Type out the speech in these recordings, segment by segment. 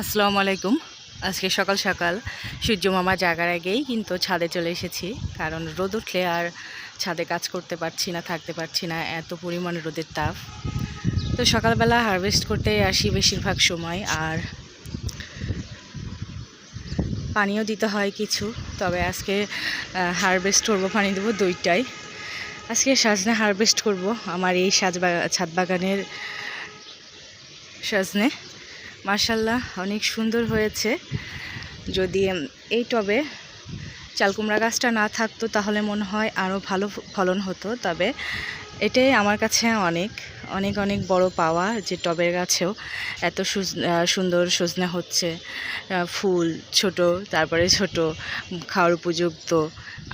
আসসালামু আলাইকুম। আজকে সকাল সকাল সূর্য মামা জাগার আগেই কিন্তু ছাদে চলে এসেছি, কারণ রোদ উঠলে আর ছাদে কাজ করতে পারছি না, থাকতে পারছি না, এত পরিমাণ রোদের তাপ। তো সকালবেলা হারভেস্ট করতে আসি বেশিরভাগ সময়, আর পানিও দিতে হয় কিছু, তবে আজকে হারভেস্ট করব, পানি দেবো দুইটাই। আজকে সাজনে হারভেস্ট করব, আমার এই সাজ ছাদ বাগানের সাজনে। মার্শাল্লাহ অনেক সুন্দর হয়েছে। যদি এই টবে চালকুমড়া গাছটা না থাকতো তাহলে মনে হয় আরও ভালো ফলন হতো। তবে এটাই আমার কাছে অনেক অনেক অনেক বড় পাওয়া যে টবের গাছেও এত সুন্দর সজনে হচ্ছে ফুল ছোট, তারপরে ছোট, খাওয়ার উপযুক্ত।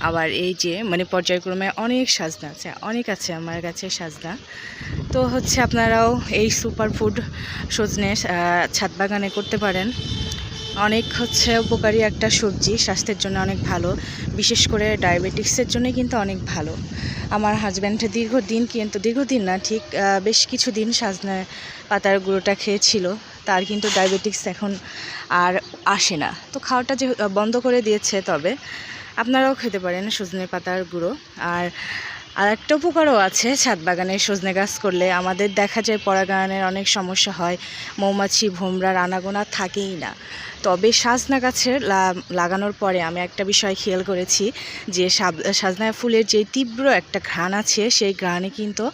আবার এই যে মানে পর্যায়ক্রমে অনেক সাজনা আছে, অনেক আছে আমার কাছে সাজনা। তো হচ্ছে আপনারাও এই সুপার ফুড সজনে ছাদ বাগানে করতে পারেন। অনেক হচ্ছে উপকারী একটা সবজি, স্বাস্থ্যের জন্য অনেক ভালো। বিশেষ করে ডায়াবেটিক্সের জন্য কিন্তু অনেক ভালো। আমার হাজব্যান্ড দীর্ঘদিন কিন্তু, দীর্ঘদিন না, ঠিক বেশ কিছু দিন সাজনে পাতার গুঁড়োটা খেয়েছিল। তার কিন্তু ডায়াবেটিক্স এখন আর আসে না। তো খাওয়াটা যে, বন্ধ করে দিয়েছে তবে, আপনারাও খেতে পারেন সজনে পাতার গুঁড়ো। আর আর একটা উপকারও আছে, ছাদ বাগানে সজনে গাছ করলে। আমাদের দেখা যায় পরাগায়নের অনেক সমস্যা হয়, মৌমাছি, ভোমরা আনাগোনা থাকেই না। তবে সাজনা গাছের লাগানোর পরে আমি একটা বিষয় খেয়াল করেছি যে সাজনা ফুলের যে তীব্র একটা ঘ্রাণ আছে, সেই ঘ্রাণে কিন্তু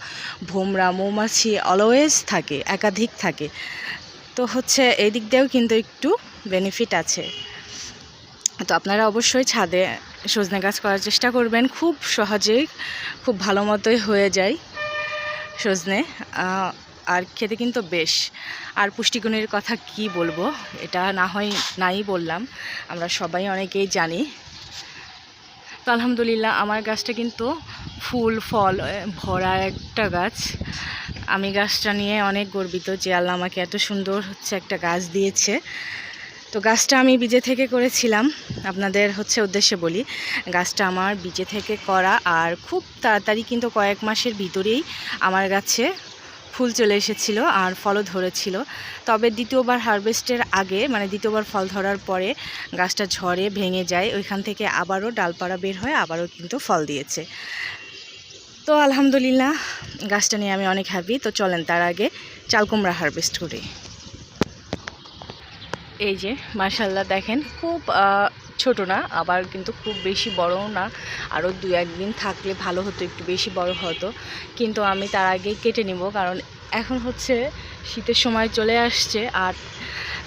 ভোমরা, মৌমাছি অলওয়েজ থাকে, একাধিক থাকে। তো হচ্ছে এই দিক দিয়েও কিন্তু একটু বেনিফিট আছে। তো আপনারা অবশ্যই ছাদে সজনে গাছ করার চেষ্টা করবেন। খুব সহজেই খুব ভালো মতোই হয়ে যায় সজনে। আর খেতে কিন্তু বেশ। আর পুষ্টিগুণের কথা কি বলব? এটা না হয়, নাই বললাম। আমরা সবাই অনেকেই জানি। তো আলহামদুলিল্লাহ, আমার গাছটা কিন্তু ফুল, ফল ভরা একটা গাছ। আমি গাছটা নিয়ে অনেক গর্বিত যে আল্লাহ আমাকে এত সুন্দর হচ্ছে একটা গাছ দিয়েছে। তো গাছটা আমি বীজে থেকে করেছিলাম। আপনাদের হচ্ছে উদ্দেশ্যে বলি, গাছটা আমার বীজে থেকে করা আর খুব তাড়াতাড়ি কিন্তু কয়েক মাসের ভিতরেই আমার গাছে ফুল চলে এসেছিল আর ফলও ধরেছিল। তবে দ্বিতীয়বার হারভেস্টের আগে মানে দ্বিতীয়বার ফল ধরার পরে গাছটা ঝড়ে ভেঙে যায়, ওইখান থেকে আবারও ডালপাড়া বের হয়ে আবারও কিন্তু ফল দিয়েছে। তো আলহামদুলিল্লাহ, গাছটা নিয়ে আমি অনেক হ্যাপি তো চলেন তার আগে চালকুমড়া হারভেস্ট করি। এই যে মার্শাল্লাহ দেখেন, খুব ছোট না, আবার কিন্তু খুব বেশি বড়ও না, আরও দু একদিন থাকলে ভালো হতো, একটু বেশি বড় হতো, কিন্তু আমি তার আগে কেটে নিব, কারণ এখন হচ্ছে শীতের সময় চলে আসছে, আর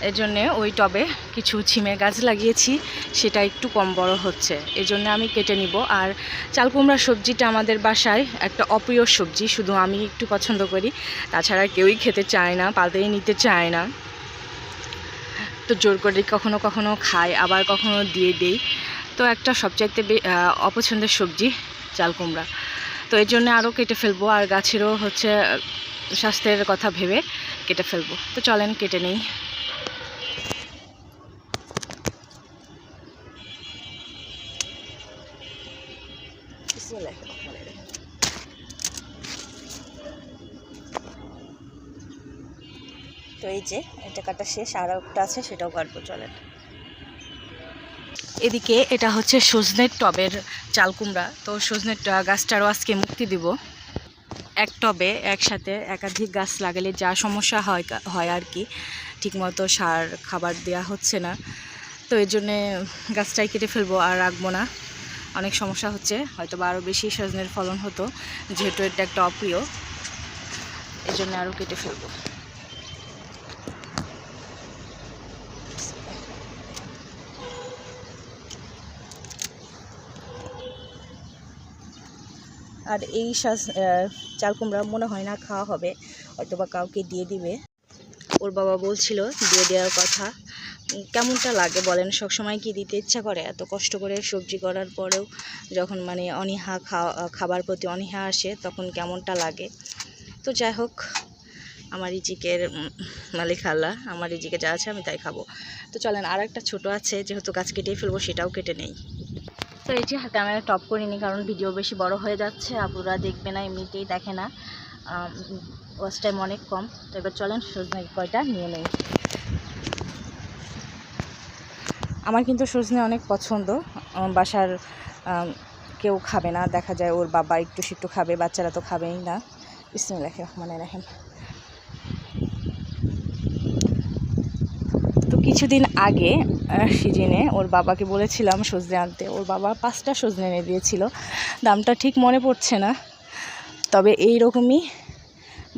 এর জন্যে ওই টবে কিছু ছিমে গাছ লাগিয়েছি, সেটা একটু কম বড় হচ্ছে এই জন্য আমি কেটে নিব, আর চাল কুমড়া সবজিটা আমাদের বাসায় একটা অপ্রিয় সবজি, শুধু আমি একটু পছন্দ করি, তাছাড়া কেউই খেতে চায় না পাতেই নিতে চায় না। তো জোর করে কখনো কখনো খাই, আবার কখনো দিয়ে দেই। তো একটা সবচাইতে অপছন্দের সবজি চাল কুমড়া। তো এর জন্য আরও কেটে ফেলব, আর গাছেরও হচ্ছে স্বাস্থ্যের কথা ভেবে কেটে ফেলব। তো চলেন, কেটে নেই। তো এই যে, এটা কাটা শেষ আর একটা আছে, সেটাও কাটবো চলেন। এদিকে এটা হচ্ছে সজনের টবের চাল কুমড়া। তো সজনের গাছটারও আজকে মুক্তি দিব। এক টবে একসাথে একাধিক গাছ লাগালে যা সমস্যা হয় হয় আর কি, ঠিকমতো সার, খাবার দেওয়া হচ্ছে না। তো এর জন্যে গাছটাই কেটে ফেলব আর রাখব না। অনেক সমস্যা হচ্ছে হয়তো বা আরও বেশি সজনের ফলন হতো, যেহেতু এটা একটা অপ্রিয়। এই জন্য আরও কেটে ফেলব। আর এই আহ, চাল কুমড়া মনে হয় না খাওয়া হবে হয়তো বা কাউকে দিয়ে দিবে। ওর বাবা বলছিল দিয়ে দেওয়ার কথা। কেমনটা লাগে বলেন সব সময় কি দিতে ইচ্ছা করে? এত কষ্ট করে সবজি করার পরেও যখন মানে অনীহা খাওয়া খাবার প্রতি অনীহা আসে তখন কেমনটা লাগে? তো যাই হোক আমার ইজিকের মালিক আল্লাহ আমার ইজিকে যা আছে আমি তাই খাব। তো চলেন আর একটা ছোটো আছে যেহেতু গাছ কেটেই ফেলব সেটাও কেটে নেই। তো এই যে হাতে আমি টপ করিনি, কারণ ভিডিও বেশি বড় হয়ে যাচ্ছে, আপুরা দেখবে না, এমনিতেই দেখে না। ওয়াচ টাইম অনেক কম, তো এবার চলেন, সজনে কয়টা নিয়ে নেই। আমার কিন্তু সজনে অনেক পছন্দ বাসার কেউ খাবে না, দেখা যায় ওর বাবা একটু সিট্টু খাবে, বাচ্চারা তো খাবেই না। বিসমিল্লাহ রহমানে রাখেন তো কিছুদিন আগে সিজিনে ওর বাবাকে বলেছিলাম সজনে আনতে। ওর বাবা পাঁচটা সজনে এনে দিয়েছিল। দামটা ঠিক মনে পড়ছে না। তবে এই রকমই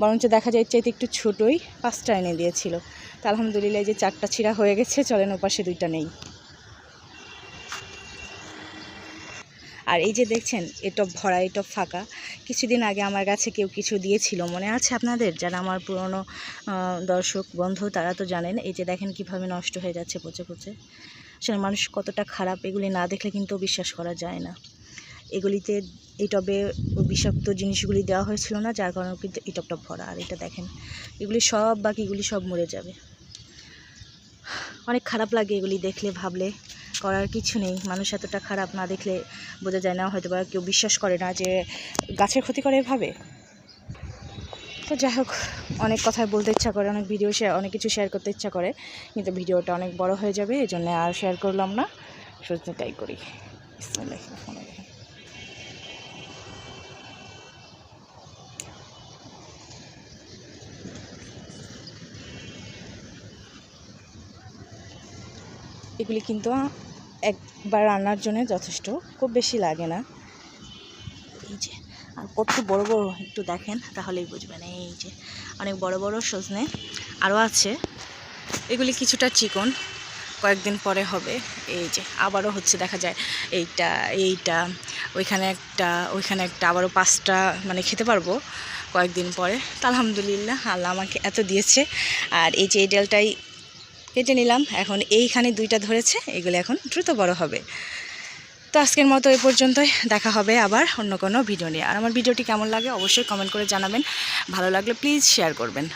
বরঞ্চ দেখা যায় চাইতে একটু ছোটোই পাঁচটা এনে দিয়েছিল। তা আলহামদুলিল্লাহ যে চারটা ছিঁড়া হয়ে গেছে, চলেন ওপাশে দুইটা নেই। আর এই যে দেখছেন এটপ ভরা এটপ ফাঁকা। কিছুদিন আগে আমার কাছে কেউ কিছু দিয়েছিল, মনে আছে আপনাদের? যারা আমার পুরনো দর্শক, বন্ধু, তারা তো জানেন, এই যে দেখেন কীভাবে নষ্ট হয়ে যাচ্ছে পচে পচে। আসলে মানুষ কতটা খারাপ, এগুলি না দেখলে কিন্তু বিশ্বাস করা যায় না। এগুলিতে, এই টবে বিষাক্ত জিনিসগুলি দেওয়া হয়েছিল না, যার কারণে কিন্তু এই টপটা ভরা। আর এটা দেখেন, এগুলি সব বাকিগুলি সব মরে যাবে। অনেক খারাপ লাগে এগুলি দেখলে, ভাবলে। করার কিছু নেই। মানুষ এতটা খারাপ না দেখলে বোঝা যায় না হয়তো বা কেউ বিশ্বাস করে না যে গাছের ক্ষতি করে এভাবে। তো যাই হোক, অনেক কথাই বলতে ইচ্ছা করে, অনেক ভিডিও শেয়ার অনেক কিছু শেয়ার করতে ইচ্ছা করে, কিন্তু ভিডিওটা অনেক বড় হয়ে যাবে এই জন্য আর শেয়ার করলাম না। সোজা তাই করি। এগুলি কিন্তু একবার রান্নার জন্য যথেষ্ট, খুব বেশি লাগে না। এই যে, আর কত বড় বড় একটু দেখেন, তাহলেই বুঝবেন। এই যে, অনেক বড় বড় সজনে আরও আছে। এগুলি কিছুটা চিকন, কয়েকদিন পরে হবে। এই যে, আবারও হচ্ছে দেখা যায়, এইটা এইটা, ওইখানে একটা ওইখানে একটা, আবারও পাঁচটা মানে খেতে পারব কয়েকদিন পরে। তা আলহামদুলিল্লাহ, আল্লাহ আমাকে এত দিয়েছে। আর এই যে, এই ডালটাই কেটে নিলাম। এখন এইখানে দুইটা ধরেছে, এগুলো এখন দ্রুত বড় হবে। তো আজকের মতো এ পর্যন্তই, দেখা হবে আবার অন্য কোনো ভিডিও নিয়ে। আর আমার ভিডিওটি কেমন লাগে অবশ্যই কমেন্ট করে জানাবেন। ভালো লাগলে প্লিজ শেয়ার করবেন।